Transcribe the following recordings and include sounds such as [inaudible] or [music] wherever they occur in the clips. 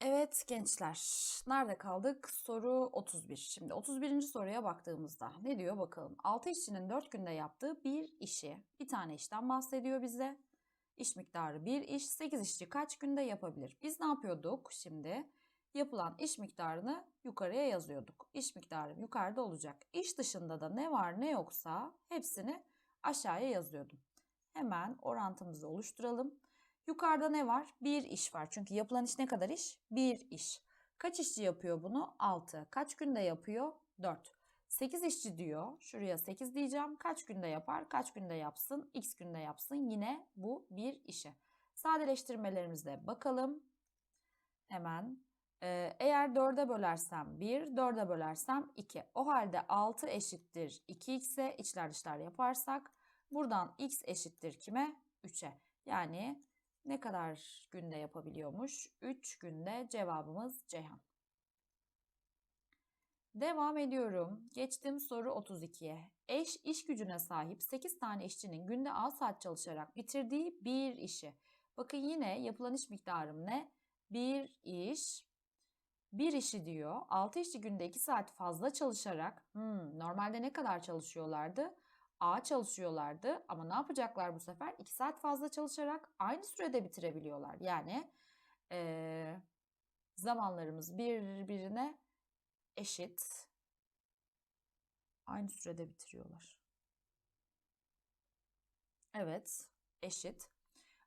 Evet gençler, nerede kaldık? Soru 31. Şimdi 31. soruya baktığımızda ne diyor bakalım. 6 işçinin 4 günde yaptığı bir işi, bir tane işten bahsediyor bize. İş miktarı bir iş, 8 işçi kaç günde yapabilir? Biz ne yapıyorduk şimdi? Yapılan iş miktarını yukarıya yazıyorduk. İş miktarı yukarıda olacak. İş dışında da ne var ne yoksa hepsini aşağıya yazıyordum. Hemen orantımızı oluşturalım. Yukarıda ne var? Bir iş var. Çünkü yapılan iş ne kadar iş? Bir iş. Kaç işçi yapıyor bunu? 6. Kaç günde yapıyor? 4. 8 işçi diyor. Şuraya 8 diyeceğim. Kaç günde yapar? Kaç günde yapsın? X günde yapsın. Yine bu bir işe. Sadeleştirmelerimize bakalım. Hemen. Ee, eğer 4'e bölersem 1, 4'e bölersem 2. O halde 6 eşittir 2x'e içler dışlar yaparsak buradan x eşittir kime? 3'e. Yani ne kadar günde yapabiliyormuş? 3 günde cevabımız Ceyhan. Devam ediyorum. Geçtim soru 32'ye. Eş iş gücüne sahip 8 tane işçinin günde 6 saat çalışarak bitirdiği bir işi. Bakın yine yapılan iş miktarım ne? Bir iş. Bir işi diyor. 6 işçi günde 2 saat fazla çalışarak hmm, normalde ne kadar çalışıyorlardı? A çalışıyorlardı ama ne yapacaklar bu sefer? 2 saat fazla çalışarak aynı sürede bitirebiliyorlar. Yani ee, zamanlarımız birbirine eşit. Aynı sürede bitiriyorlar. Evet, eşit.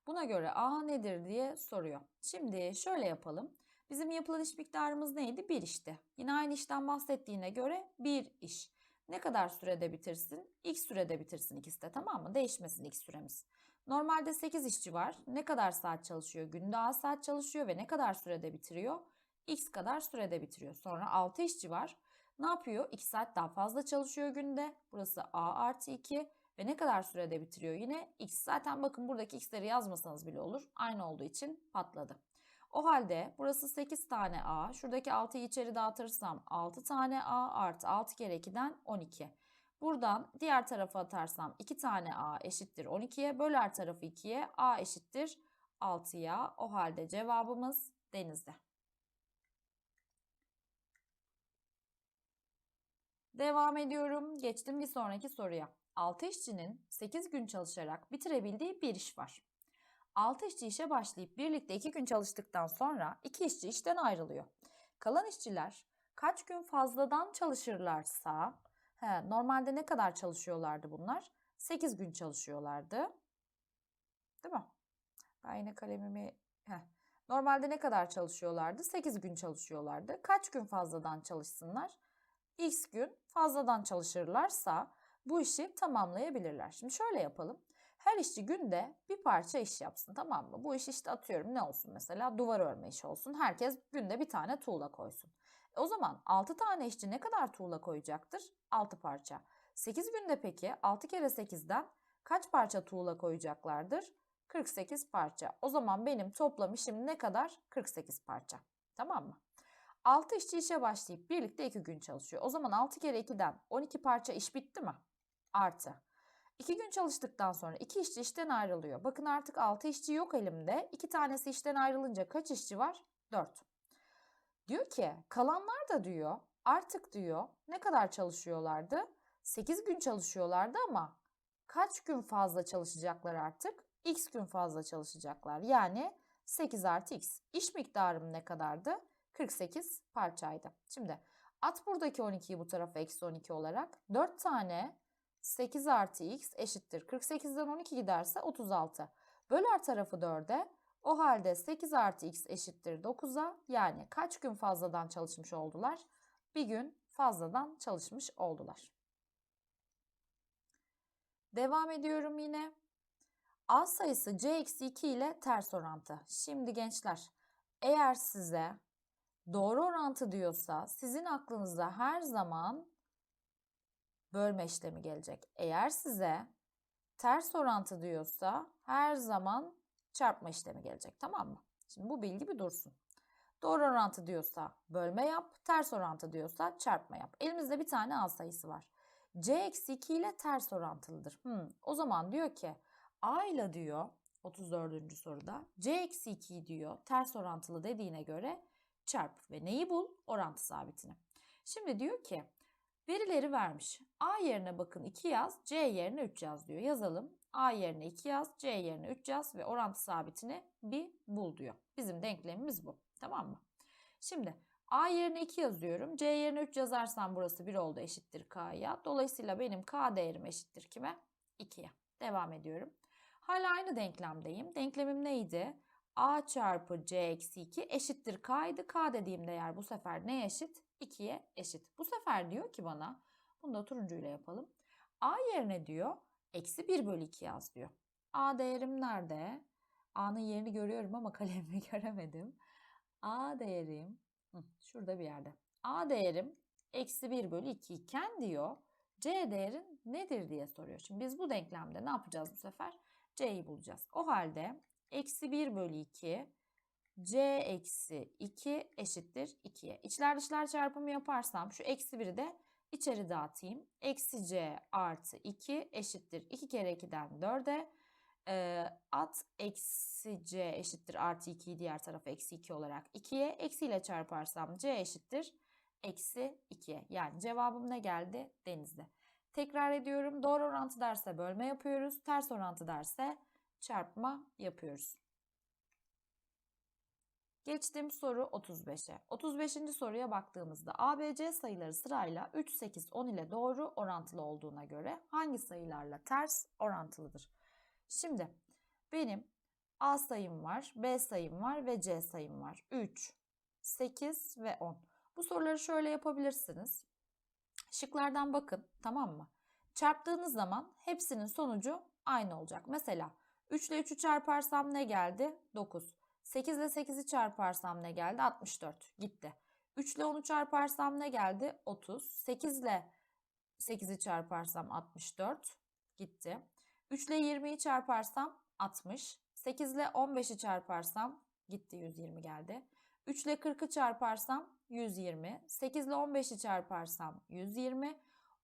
Buna göre A nedir diye soruyor. Şimdi şöyle yapalım. Bizim yapılan iş miktarımız neydi? Bir işti. Yine aynı işten bahsettiğine göre bir iş. Ne kadar sürede bitirsin? X sürede bitirsin ikisi de tamam mı? Değişmesin X süremiz. Normalde 8 işçi var. Ne kadar saat çalışıyor? Günde A saat çalışıyor ve ne kadar sürede bitiriyor? X kadar sürede bitiriyor. Sonra 6 işçi var. Ne yapıyor? 2 saat daha fazla çalışıyor günde. Burası A artı 2 ve ne kadar sürede bitiriyor yine? X. Zaten bakın buradaki X'leri yazmasanız bile olur. Aynı olduğu için patladı. O halde burası 8 tane A. Şuradaki 6'yı içeri dağıtırsam 6 tane A artı 6 kere 2'den 12. Buradan diğer tarafa atarsam 2 tane A eşittir 12'ye. Böler tarafı 2'ye A eşittir 6'ya. O halde cevabımız denizde. Devam ediyorum. Geçtim bir sonraki soruya. 6 işçinin 8 gün çalışarak bitirebildiği bir iş var. 6 işçi işe başlayıp birlikte 2 gün çalıştıktan sonra 2 işçi işten ayrılıyor. Kalan işçiler kaç gün fazladan çalışırlarsa, he, normalde ne kadar çalışıyorlardı bunlar? 8 gün çalışıyorlardı. Değil mi? Ben yine kalemimi... Heh. Normalde ne kadar çalışıyorlardı? 8 gün çalışıyorlardı. Kaç gün fazladan çalışsınlar? X gün fazladan çalışırlarsa bu işi tamamlayabilirler. Şimdi şöyle yapalım. Her işçi günde bir parça iş yapsın tamam mı? Bu iş işte atıyorum ne olsun mesela duvar örme işi olsun. Herkes günde bir tane tuğla koysun. E o zaman 6 tane işçi ne kadar tuğla koyacaktır? 6 parça. 8 günde peki 6 kere 8'den kaç parça tuğla koyacaklardır? 48 parça. O zaman benim toplam işim ne kadar? 48 parça. Tamam mı? 6 işçi işe başlayıp birlikte 2 gün çalışıyor. O zaman 6 kere 2'den 12 parça iş bitti mi? Artı. 2 gün çalıştıktan sonra 2 işçi işten ayrılıyor. Bakın artık 6 işçi yok elimde. 2 tanesi işten ayrılınca kaç işçi var? 4. Diyor ki kalanlar da diyor artık diyor ne kadar çalışıyorlardı? 8 gün çalışıyorlardı ama kaç gün fazla çalışacaklar artık? X gün fazla çalışacaklar. Yani 8 artı X. İş miktarım ne kadardı? 48 parçaydı. Şimdi at buradaki 12'yi bu tarafa eksi 12 olarak 4 tane 8 artı x eşittir. 48'den 12 giderse 36. Böler tarafı 4'e. O halde 8 artı x eşittir 9'a. Yani kaç gün fazladan çalışmış oldular? Bir gün fazladan çalışmış oldular. Devam ediyorum yine. A sayısı c eksi 2 ile ters orantı. Şimdi gençler eğer size doğru orantı diyorsa sizin aklınıza her zaman bölme işlemi gelecek. Eğer size ters orantı diyorsa her zaman çarpma işlemi gelecek. Tamam mı? Şimdi bu bilgi bir dursun. Doğru orantı diyorsa bölme yap, ters orantı diyorsa çarpma yap. Elimizde bir tane A sayısı var. C eksi 2 ile ters orantılıdır. Hmm, o zaman diyor ki A ile diyor 34. soruda C eksi 2 diyor ters orantılı dediğine göre çarp ve neyi bul? Orantı sabitini. Şimdi diyor ki verileri vermiş. A yerine bakın 2 yaz, C yerine 3 yaz diyor. Yazalım. A yerine 2 yaz, C yerine 3 yaz ve orantı sabitini bir bul diyor. Bizim denklemimiz bu. Tamam mı? Şimdi A yerine 2 yazıyorum. C yerine 3 yazarsam burası 1 oldu eşittir K'ya. Dolayısıyla benim K değerim eşittir kime? 2'ye. Devam ediyorum. Hala aynı denklemdeyim. Denklemim neydi? A çarpı C eksi 2 eşittir K idi. K dediğim değer bu sefer neye eşit? 2'ye eşit. Bu sefer diyor ki bana, bunu da turuncuyla yapalım. A yerine diyor, eksi 1 bölü 2 yaz diyor. A değerim nerede? A'nın yerini görüyorum ama [laughs] kalemle göremedim. A değerim, şurada bir yerde. A değerim eksi 1 bölü 2 iken diyor, C değerin nedir diye soruyor. Şimdi biz bu denklemde ne yapacağız bu sefer? C'yi bulacağız. O halde eksi 1 bölü 2 C eksi 2 eşittir 2'ye. İçler dışlar çarpımı yaparsam şu eksi 1'i de içeri dağıtayım. Eksi C artı 2 eşittir 2 kere 2'den 4'e. Ee, at eksi C eşittir artı 2'yi diğer tarafa eksi 2 olarak 2'ye. Eksiyle çarparsam C eşittir eksi 2'ye. Yani cevabım ne geldi? Denizli. Tekrar ediyorum. Doğru orantı derse bölme yapıyoruz. Ters orantı derse çarpma yapıyoruz. Geçtim soru 35'e. 35. soruya baktığımızda ABC sayıları sırayla 3, 8, 10 ile doğru orantılı olduğuna göre hangi sayılarla ters orantılıdır? Şimdi benim A sayım var, B sayım var ve C sayım var. 3, 8 ve 10. Bu soruları şöyle yapabilirsiniz. Şıklardan bakın tamam mı? Çarptığınız zaman hepsinin sonucu aynı olacak. Mesela 3 ile 3'ü çarparsam ne geldi? 9. 8 ile 8'i çarparsam ne geldi? 64. Gitti. 3 ile 10'u çarparsam ne geldi? 30. 8 ile 8'i çarparsam 64. Gitti. 3 ile 20'yi çarparsam 60. 8 ile 15'i çarparsam gitti 120 geldi. 3 ile 40'ı çarparsam 120. 8 ile 15'i çarparsam 120.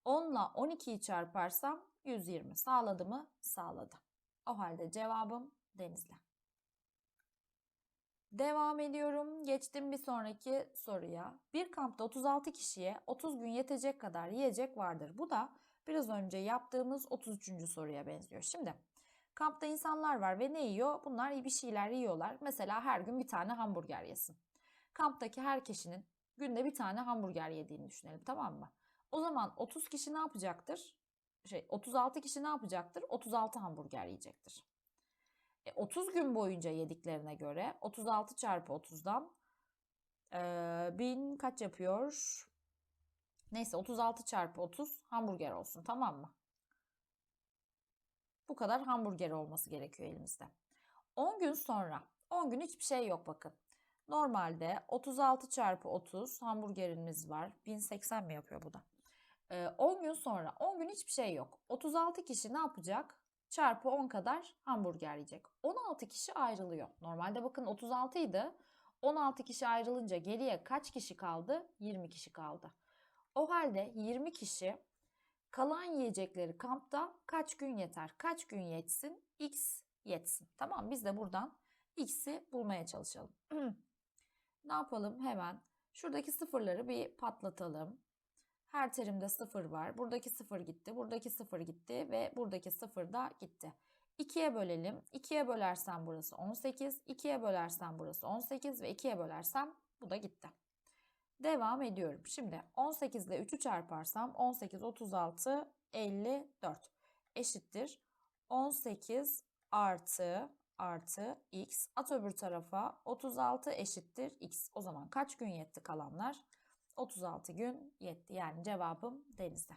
10 ile 12'yi çarparsam 120. Sağladı mı? Sağladı. O halde cevabım Denizli. Devam ediyorum. Geçtim bir sonraki soruya. Bir kampta 36 kişiye 30 gün yetecek kadar yiyecek vardır. Bu da biraz önce yaptığımız 33. soruya benziyor. Şimdi kampta insanlar var ve ne yiyor? Bunlar bir şeyler yiyorlar. Mesela her gün bir tane hamburger yesin. Kamptaki her kişinin günde bir tane hamburger yediğini düşünelim tamam mı? O zaman 30 kişi ne yapacaktır? Şey 36 kişi ne yapacaktır? 36 hamburger yiyecektir. E, 30 gün boyunca yediklerine göre 36 çarpı 30'dan e, 1000 kaç yapıyor? Neyse 36 çarpı 30 hamburger olsun tamam mı? Bu kadar hamburger olması gerekiyor elimizde. 10 gün sonra 10 gün hiçbir şey yok bakın. Normalde 36 çarpı 30 hamburgerimiz var. 1080 mi yapıyor bu da? 10 gün sonra 10 gün hiçbir şey yok. 36 kişi ne yapacak? Çarpı 10 kadar hamburger yiyecek. 16 kişi ayrılıyor. Normalde bakın 36 idi. 16 kişi ayrılınca geriye kaç kişi kaldı? 20 kişi kaldı. O halde 20 kişi kalan yiyecekleri kampta kaç gün yeter? Kaç gün yetsin? X yetsin. Tamam biz de buradan X'i bulmaya çalışalım. [clears throat] ne yapalım hemen? Şuradaki sıfırları bir patlatalım. Her terimde sıfır var. Buradaki sıfır gitti, buradaki sıfır gitti ve buradaki sıfır da gitti. 2'ye bölelim. 2'ye bölersem burası 18, 2'ye bölersem burası 18 ve 2'ye bölersem bu da gitti. Devam ediyorum. Şimdi 18 ile 3'ü çarparsam 18, 36, 54 eşittir. 18 artı artı x at öbür tarafa 36 eşittir x. O zaman kaç gün yetti kalanlar? 36 gün yetti. Yani cevabım denizde.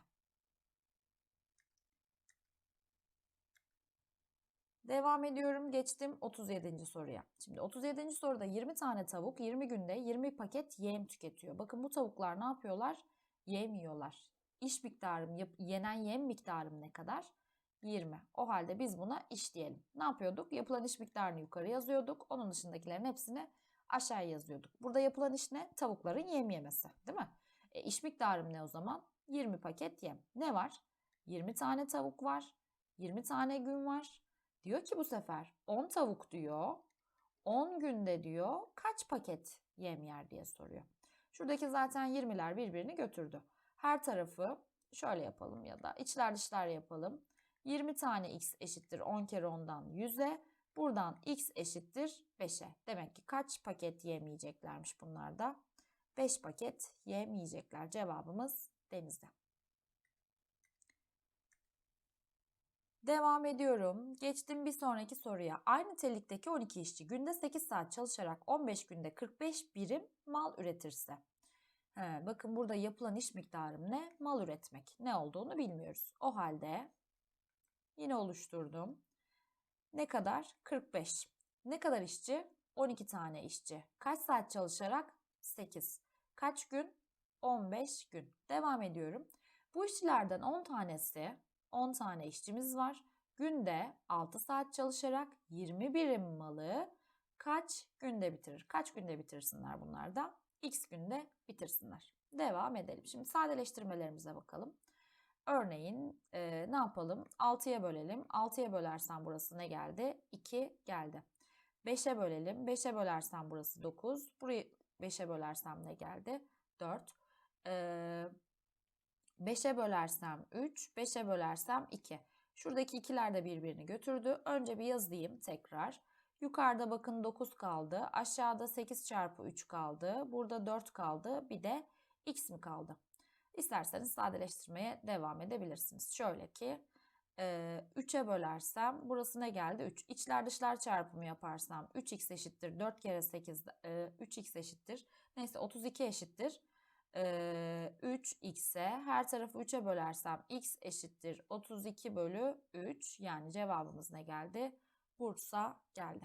Devam ediyorum. Geçtim 37. soruya. Şimdi 37. soruda 20 tane tavuk 20 günde 20 paket yem tüketiyor. Bakın bu tavuklar ne yapıyorlar? Yem yiyorlar. İş miktarım, yenen yem miktarım ne kadar? 20. O halde biz buna iş diyelim. Ne yapıyorduk? Yapılan iş miktarını yukarı yazıyorduk. Onun dışındakilerin hepsini aşağıya yazıyorduk. Burada yapılan iş ne? Tavukların yem yemesi değil mi? E, iş miktarım ne o zaman? 20 paket yem. Ne var? 20 tane tavuk var. 20 tane gün var. Diyor ki bu sefer 10 tavuk diyor. 10 günde diyor kaç paket yem yer diye soruyor. Şuradaki zaten 20'ler birbirini götürdü. Her tarafı şöyle yapalım ya da içler dışlar yapalım. 20 tane x eşittir 10 kere 10'dan 100'e. Buradan x eşittir 5'e. Demek ki kaç paket yem yiyeceklermiş bunlar da? 5 paket yem yiyecekler. Cevabımız denizde. Devam ediyorum. Geçtim bir sonraki soruya. Aynı nitelikteki 12 işçi günde 8 saat çalışarak 15 günde 45 birim mal üretirse. He, bakın burada yapılan iş miktarım ne? Mal üretmek. Ne olduğunu bilmiyoruz. O halde yine oluşturdum. Ne kadar? 45. Ne kadar işçi? 12 tane işçi. Kaç saat çalışarak? 8. Kaç gün? 15 gün. Devam ediyorum. Bu işçilerden 10 tanesi 10 tane işçimiz var. Günde 6 saat çalışarak 20 birim malı kaç günde bitirir? Kaç günde bitirsinler bunlar da? X günde bitirsinler. Devam edelim. Şimdi sadeleştirmelerimize bakalım. Örneğin e, ne yapalım? 6'ya bölelim. 6'ya bölersen burası ne geldi? 2 geldi. 5'e bölelim. 5'e bölersen burası 9. Burayı 5'e bölersem ne geldi? 4. Ee, 5'e bölersem 3, 5'e bölersem 2. Şuradaki ikiler de birbirini götürdü. Önce bir yazayım tekrar. Yukarıda bakın 9 kaldı. Aşağıda 8 çarpı 3 kaldı. Burada 4 kaldı. Bir de x mi kaldı? İsterseniz sadeleştirmeye devam edebilirsiniz. Şöyle ki 3'e bölersem burası ne geldi? 3. İçler dışlar çarpımı yaparsam 3x eşittir 4 kere 8 3x eşittir. Neyse 32 eşittir. 3x'e her tarafı 3'e bölersem x eşittir 32 bölü 3 yani cevabımız ne geldi? Bursa geldi.